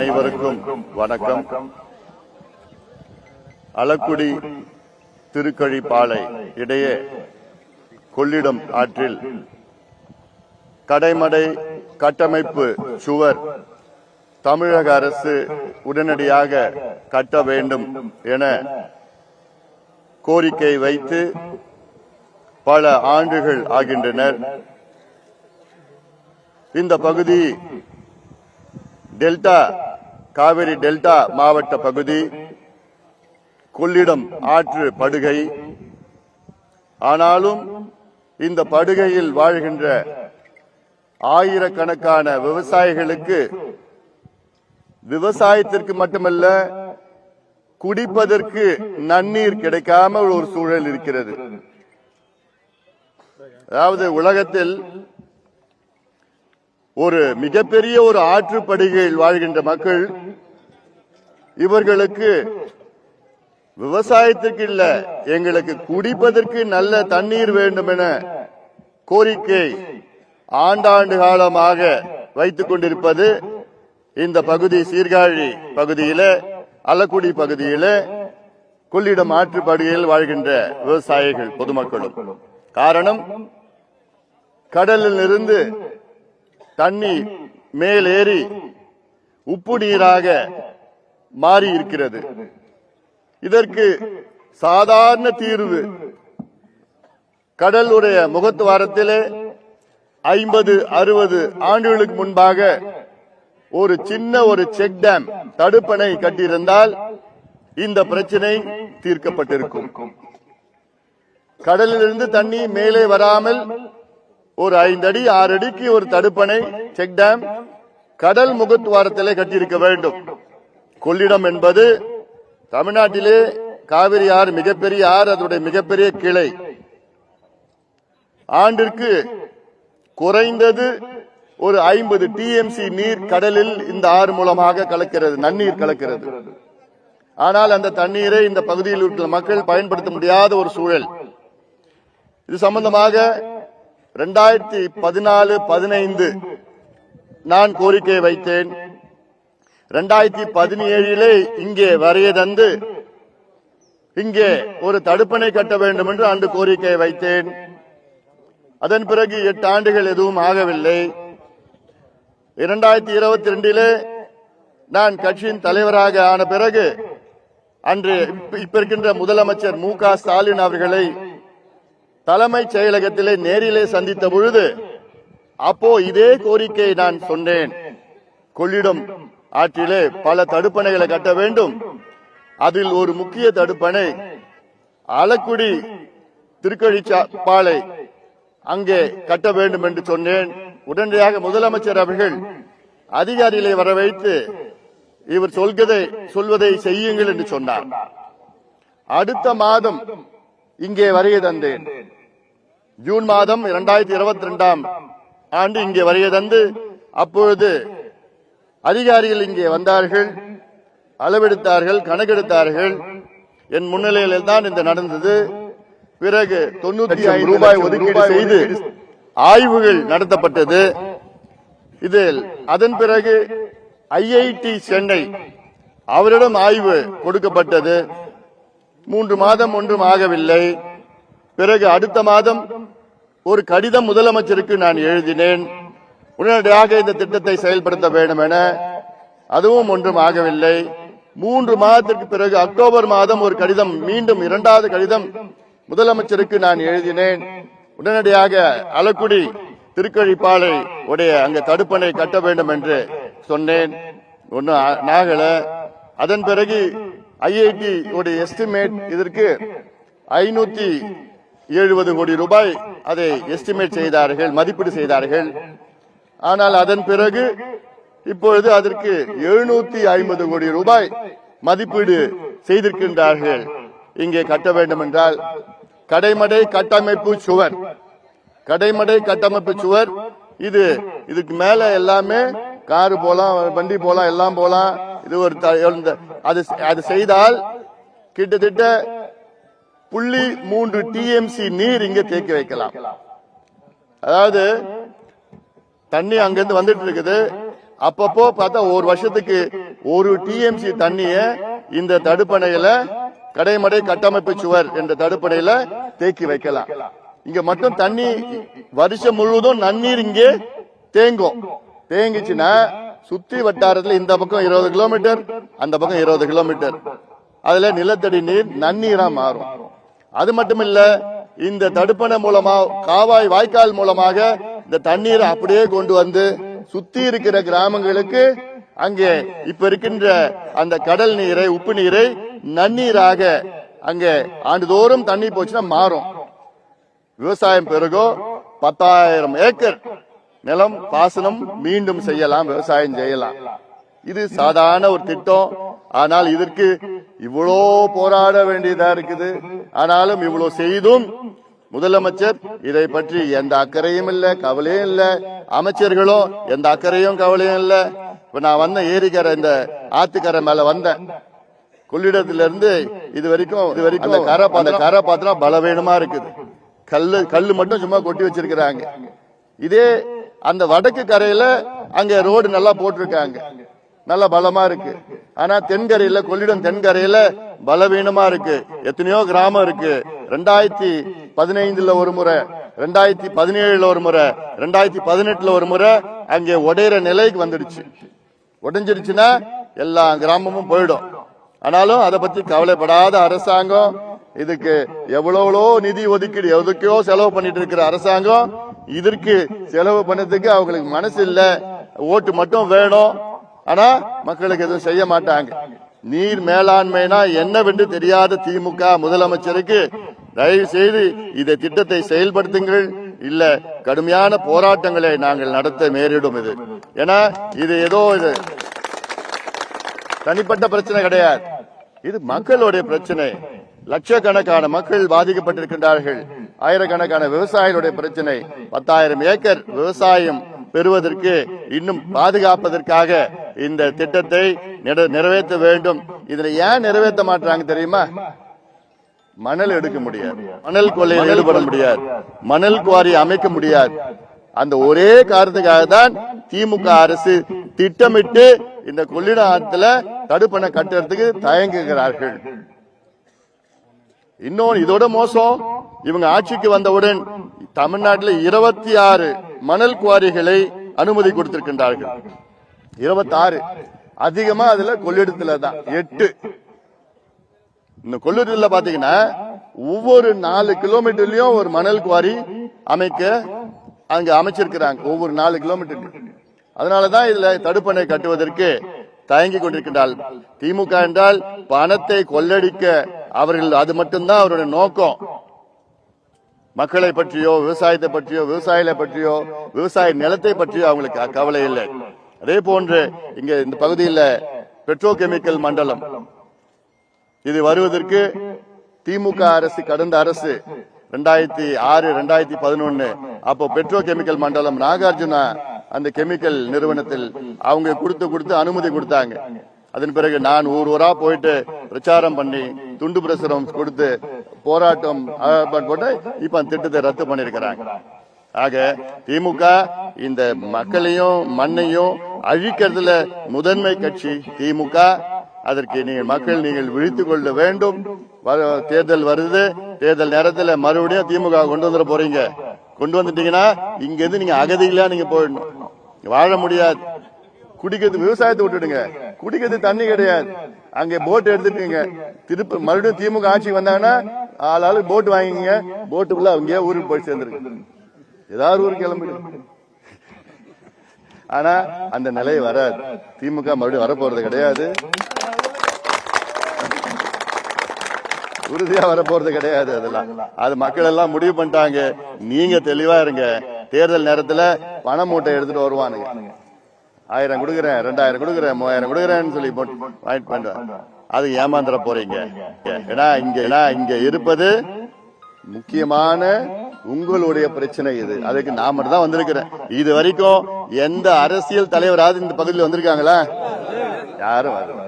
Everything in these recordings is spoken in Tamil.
அனைவருக்கும் வணக்கம். அளக்குடி திருக்கழிப்பாலை இடையே கொள்ளிடம் ஆற்றில் கடைமடை கட்டமைப்பு சுவர் தமிழக அரசு உடனடியாக கட்ட வேண்டும் என கோரிக்கை வைத்து பல ஆண்டுகள் ஆகின்றனர். இந்த பகுதி டெல்டா காவிரி டெல்டா மாவட்ட பகுதி கொள்ளிடம் ஆற்று படுகை. ஆனாலும் இந்த படுகையில் வாழ்கின்ற ஆயிரக்கணக்கான விவசாயிகளுக்கு விவசாயத்திற்கு மட்டுமல்ல குடிப்பதற்கு நன்னீர் கிடைக்காம ஒரு சூழல் இருக்கிறது. அதாவது உலகத்தில் ஒரு மிகப்பெரிய ஒரு ஆற்றுப்படுகையில் வாழ்கின்ற மக்கள் இவர்களுக்கு விவசாயத்திற்கு இல்ல எங்களுக்கு குடிப்பதற்கு நல்ல தண்ணீர் வேண்டும் என கோரிக்கை ஆண்டாண்டு காலமாக வைத்துக் கொண்டிருப்பது இந்த பகுதி சீர்காழி பகுதியில அல்லக்குடி பகுதியில கொள்ளிடம் ஆற்றுப்படுகையில் வாழ்கின்ற விவசாயிகள் பொதுமக்களும். காரணம் கடலில் இருந்து தண்ணி மேலேறி உப்பு நீராக மாறி இருக்கிறது இதற்கு சாதாரண தீர்வு கடலுடைய முகத்துவாரத்திலே ஐம்பது அறுபது ஆண்டுகளுக்கு முன்பாக ஒரு சின்ன ஒரு செக் டேம் தடுப்பணை கட்டியிருந்தால் இந்த பிரச்சனை தீர்க்கப்பட்டிருக்கும். கடலிலிருந்து தண்ணி மேலே வராமல் ஒரு ஐந்து அடி ஆறு அடிக்கு ஒரு தடுப்பணை செக் டேம் கடல் முகத்துவாரத்திலே கட்டியிருக்க வேண்டும். கொள்ளிடம் என்பது தமிழ்நாட்டிலே காவிரி ஆறு மிகப்பெரிய ஆறு அதனுடைய மிகப்பெரிய கிளை. ஆண்டிற்கு குறைந்தது ஒரு ஐம்பது டிஎம்சி நீர் கடலில் இந்த ஆறு மூலமாக கலக்கிறது நன்னீர் கலக்கிறது. ஆனால் அந்த தண்ணீரை இந்த பகுதியில் இருக்கிற மக்கள் பயன்படுத்த முடியாத ஒரு சூழல். இது சம்பந்தமாக ரெண்டாயிரத்தி பதினாலு பதினைந்து நான் கோரிக்கை வைத்தேன். ரெண்டாயிரத்தி பதினேழிலே இங்கே வரைய தந்து இங்கே ஒரு தடுப்பணை கட்ட வேண்டும் என்று அன்று கோரிக்கை வைத்தேன். அதன் பிறகு எட்டு ஆண்டுகள் எதுவும் ஆகவில்லை. இரண்டாயிரத்தி இருபத்தி ரெண்டிலே நான் கட்சியின் தலைவராக ஆன பிறகு அன்று இப்ப- இருக்கின்ற முதலமைச்சர் மு க ஸ்டாலின் அவர்களை தலைமைச் செயலகத்திலே நேரிலே சந்தித்த பொழுது அப்போ இதே கோரிக்கையை நான் சொன்னேன். கொள்ளிடம் ஆற்றிலே பல தடுப்பணைகளை கட்ட வேண்டும். அதில் ஒரு முக்கிய தடுப்பணை ஆலக்குடி திருக்கழிச்சாப்பாலை அங்கே கட்ட வேண்டும் என்று சொன்னேன். உடனடியாக முதலமைச்சர் அவர்கள் அதிகாரிகளை வர வைத்து இவர் சொல்வதை சொல்வதை செய்யுங்கள் என்று சொன்னார். அடுத்த மாதம் இங்கே வருகை தந்தேன். ஜூன் மாதம் இரண்டாயிரத்தி இருபத்தி ரெண்டாம் ஆண்டு இங்கே வருகை தந்து அப்பொழுது அதிகாரிகள் இங்கே வந்தார்கள் அளவெடுத்தார்கள் கணக்கெடுத்தார்கள். என் முன்னிலையில் தான் இந்த நடந்தது. பிறகு தொண்ணூத்தி ஐந்து ரூபாய் ஒதுக்கீடு செய்து ஆய்வுகள் நடத்தப்பட்டது. இதில் அதன் பிறகு ஐஐடி சென்னை அவரிடம் ஆய்வு கொடுக்கப்பட்டது. மூன்று மாதம் ஒன்றும் ஆகவில்லை. பிறகு அடுத்த மாதம் ஒரு கடிதம் முதலமைச்சருக்கு நான் எழுதினேன். உடனடியாக இந்த திட்டத்தை செயல்படுத்த வேண்டும் என. அதுவும் ஒன்றும் ஆகவில்லை. மூன்று மாதத்திற்கு பிறகு அக்டோபர் மாதம் ஒரு கடிதம் மீண்டும் இரண்டாவது கடிதம் முதலமைச்சருக்கு நான் எழுதினேன். உடனடியாக அலக்குடி திருக்கழிப்பாலை உடைய அங்க தடுப்பணை கட்ட வேண்டும் என்று சொன்னேன். ஒன்னும் நாகல. அதன் பிறகு ஐஐடி உடைய எஸ்டிமேட் இதற்கு ஐநூத்தி எழுபது கோடி ரூபாய் அதை எஸ்டிமேட் செய்தார்கள் மதிப்பீடு செய்தார்கள். ஆனால் அதன் பிறகு இப்பொழுது அதற்கு எழுநூத்தி ஐம்பது கோடி ரூபாய் மதிப்பீடு செய்திருக்கின்றார்கள். இங்கே கட்ட வேண்டும் என்றால் கடைமடை கட்டமைப்பு சுவர் கடைமடை கட்டமைப்பு சுவர் இது இதுக்கு மேல எல்லாமே காரு போலாம் வண்டி போலாம் எல்லாம் போலாம். இது ஒரு அது அது செய்தால் கிட்டத்தட்ட புள்ளி மூன்று டிஎம்சி நீர் இங்க தேக்கி வைக்கலாம். அதாவது தண்ணி அங்கிருந்து வந்துட்டு இருக்குது. அப்பப்போ பார்த்தா ஒரு வருஷத்துக்கு ஒரு டிஎம்சி தண்ணிய இந்த தடுப்பணையில கடைமடை கட்டமைப்பு சுவர் என்ற தடுப்பணையில தேக்கி வைக்கலாம். இங்க மட்டும் தண்ணி வருஷம் முழுவதும் நன்னீர் இங்கே தேங்கும். தேங்கிச்சுன்னா சுத்தி வட்டாரத்துல இந்த பக்கம் இருபது கிலோமீட்டர் அந்த பக்கம் இருபது கிலோமீட்டர். அதுல நிலத்தடி நீர் நன்னீரா மாறும். அது மட்டும் இல்ல இந்த தடுப்பணை மூலமா காவாய் வாய்க்கால் மூலமாக இந்த தண்ணீரை அப்படியே கொண்டு வந்து சுத்தி இருக்கிற கிராமங்களுக்கு அங்கே இப்ப இருக்கின்ற அந்த கடல் நீரை உப்பு நீரை நன்னீராக அங்கே ஆண்டுதோறும் தண்ணி போச்சுன்னா மாறும். விவசாயம் பெருகோ பத்தாயிரம் ஏக்கர் நிலம் பாசனம் மீண்டும் செய்யலாம் விவசாயம் செய்யலாம். இது சாதாரண ஒரு திட்டம். ஆனால் இதற்கு இவ்வளோ போராட வேண்டியதா இருக்குது. ஆனாலும் இவ்வளவு செய்தும் முதலமைச்சர் இதை பற்றி எந்த அக்கறையும் இல்ல கவலையும் இல்ல. அமைச்சர்களும் எந்த அக்கறையும் கவலையும் இல்ல. இப்ப நான் வந்த ஏரிக்கரை இந்த ஆத்துக்கரை மேல வந்தேன். கொள்ளிடத்துல இருந்து இது வரைக்கும் இது வரைக்கும் அந்த கரை அந்த கரை பார்த்தா பலவீனமா இருக்குது. கல்லு கல்லு மட்டும் சும்மா கொட்டி வச்சிருக்கிறாங்க. இதே அந்த வடக்கு கரையில அங்க ரோடு நல்லா போட்டிருக்காங்க. நல்ல பலமா இருக்கு. ஆனா தென்கரையில கொள்ளிடம் தென்கரையில பலவீனமா இருக்கு. எத்தனையோ கிராமம் இருக்கு. ரெண்டாயிரத்தி பதினைந்துல ஒரு முறை ரெண்டாயிரத்தி பதினேழுல ஒரு முறை ரெண்டாயிரத்தி பதினெட்டுல ஒரு முறை அங்கே உடையிற நிலைக்கு வந்துடுச்சு. உடைஞ்சிருச்சுன்னா எல்லா கிராமமும் போயிடும். ஆனாலும் அதை பத்தி கவலைப்படாத அரசாங்கம் இதுக்கு எவ்வளவோ நிதி ஒதுக்கீடு எதுக்கோ செலவு பண்ணிட்டு இருக்கிற அரசாங்கம் இதற்கு செலவு பண்ணதுக்கு அவங்களுக்கு மனசு இல்ல. ஓட்டு மட்டும் வேணும். ஆனா மக்களுக்கு எதுவும் செய்ய மாட்டாங்க. நீர் மேலாண்மைனா என்னவென்று தெரியாத திமுக முதலமைச்சருக்கு தயவு செய்து இந்த திட்டத்தை செயல்படுத்துங்கள். இல்ல கடுமையான போராட்டங்களை நாங்கள் நடத்த நேரிடும் இது. ஏன்னா இது ஏதோ இது தனிப்பட்ட பிரச்சனை கிடையாது. இது மக்களுடைய பிரச்சனை. லட்சக்கணக்கான மக்கள் பாதிக்கப்பட்டிருக்கின்றார்கள். ஆயிரக்கணக்கான விவசாயிகளுடைய பிரச்சனை. பத்தாயிரம் ஏக்கர் விவசாயம் பெறுவதற்கு இன்னும் பாதுகாப்பதற்காக இந்த திட்டத்தை நிற- நிறைவேற்ற வேண்டும். இதுல ஏன் நிறைவேற்ற மாட்டாங்க தெரியுமா? மணல் எடுக்க முடியாது. மணல் கொள்ளையில் ஈடுபட முடியாது. மணல் குவாரி அமைக்க முடியாது. அந்த ஒரே காரணத்துக்காக தான் திமுக அரசு திட்டமிட்டு இந்த கொள்ளிட ஆத்துல தடுப்பணை கட்டுறதுக்கு தயங்குகிறார்கள். இன்னொன்னு இதோட மோசம் இவங்க ஆட்சிக்கு வந்தவுடன் தமிழ்நாட்டில் இருபத்தி ஆறு மணல் குவாரிகளை அனுமதி கொடுத்திருக்கின்றார்கள். இருபத்தி ஆறு அதிகமா அதுல கொள்ளிடத்துல தான். எட்டு. இந்த கொள்ளிடத்துல பாத்தீங்கன்னா ஒவ்வொரு நாலு கிலோமீட்டர்லயும் ஒரு மணல் குவாரி அமைக்க அங்க அமைச்சிருக்கிறாங்க. ஒவ்வொரு நாலு கிலோமீட்டர் அதனாலதான் இதுல தடுப்பணை கட்டுவதற்கு தயங்கி கொண்டிருக்கின்றால் திமுக என்றால் பணத்தை கொள்ளடிக்க அவர்கள் அது மட்டும்தான் அவருடைய நோக்கம். மக்களை பற்றியோ விவசாயத்தை பற்றியோ விவசாயிகளை பற்றியோ விவசாய நிலத்தை பற்றியோ அவங்களுக்கு கவலை இல்லை. அதே போன்று இங்க இந்த பகுதியில் பெட்ரோ கெமிக்கல் மண்டலம். இது வருவதற்கு திமுக அரசு கடந்த அரசு ரெண்டாயிரத்தி ஆறு ரெண்டாயிரத்தி பதினொன்னு அப்போ பெட்ரோ கெமிக்கல் மண்டலம் நாகார்ஜுனா அந்த கெமிக்கல் நிறுவனத்தில் அவங்க கொடுத்து கொடுத்து அனுமதி கொடுத்தாங்க. அதன் பிறகு நான் ஊர் ஊரா போயிட்டு பிரச்சாரம் பண்ணி துண்டு பிரசுரம் கொடுத்து போராட்டம் போட்டு இப்ப அந்த திட்டத்தை ரத்து பண்ணிருக்கிறாங்க ஆக திமுக இந்த மக்களையும் மண்ணையும் அழிக்கிறதுல முதன்மை கட்சி திமுக. அதற்கு நீங்கள் மக்கள் நீங்கள் விழித்துக் கொள்ள வேண்டும். தேர்தல் வருது. தேர்தல் நேரத்துல மறுபடியும் திமுக கொண்டு வந்துட போறீங்க. கொண்டு வந்துட்டீங்கன்னா இங்க இருந்து நீங்க அகதிகளா நீங்க போயிடணும். வாழ முடியாது. குடிக்கிறது விவசாயத்தை விட்டுடுங்க. குடிக்கிறது தண்ணி கிடையாது. அங்க போட் எடுத்துட்டீங்க திருப்பி மறுபடியும் திமுக ஆட்சி வந்தாங்கன்னா ஆளாளு போட் வாங்கிங்க போட்டுக்குள்ள அவங்க ஊருக்கு போய் சேர்ந்துருக்கு ஏதாவது ஊருக்கு கிளம்பி ஆனா அந்த நிலை வராது. திமுக மறுபடியும் வரப்போறது கிடையாது. உறுதியா வரப்போறது கிடையாது அதெல்லாம். அது மக்கள் எல்லாம் முடிவு பண்ணிட்டாங்க. நீங்க தெளிவா இருங்க. தேர்தல் நேரத்துல பண மூட்டை எடுத்துட்டு வருவானுங்க. ஆயிரம் கொடுக்குறேன் ரெண்டாயிரம் கொடுக்குறேன் மூவாயிரம் கொடுக்குறேன்னு சொல்லி வாங்கிட்டு பண்ணுவேன் அது ஏமாந்துட போறீங்க. ஏன்னா இங்க ஏன்னா இங்க இருப்பது முக்கியமான உங்களுடைய பிரச்சனை இது. அதுக்கு நான் மட்டும் தான் வந்திருக்கிறேன். இது வரைக்கும் எந்த அரசியல் தலைவராவது இந்த பகுதியில் வந்திருக்காங்களா? யாரும் வரல.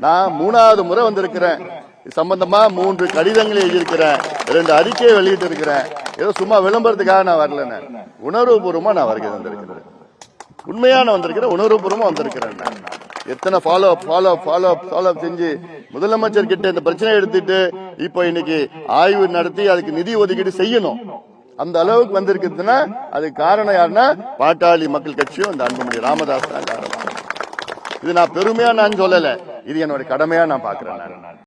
நான் மூணாவது முறை வந்திருக்கிறேன். இது சம்பந்தமா மூன்று கடிதங்களை எழுதியிருக்கிறேன். ரெண்டு அறிக்கையை வெளியிட்டு இருக்கிறேன் ஏதோ சும்மா விளம்பரத்துக்காக நான் வரல உணர்வுபூர்வமா நான் வருகை வந்திருக்கிறேன் உண்மையான வந்திருக்கிறேன் உணர்வுபூர்வம் வந்திருக்கிறேன் நான். எத்தனை ஃபாலோ ஃபாலோ ஃபாலோ ஃபாலோ செஞ்சு முதலமைச்சர் கிட்ட இந்த பிரச்சனை எடுத்துட்டு இப்போ இன்னைக்கு ஆய்வு நடத்தி அதுக்கு நிதி ஒதுக்கீடு செய்யணும். அந்த அளவுக்கு வந்திருக்குதுன்னா அதுக்கு காரணம் யாருன்னா பாட்டாளி மக்கள் கட்சியும் இந்த அன்புமணி ராமதாஸ் தான் காரணம். இது நான் பெருமையா நான் சொல்லல. இது என்னோட கடமையா நான் பாக்குறேன் நான்.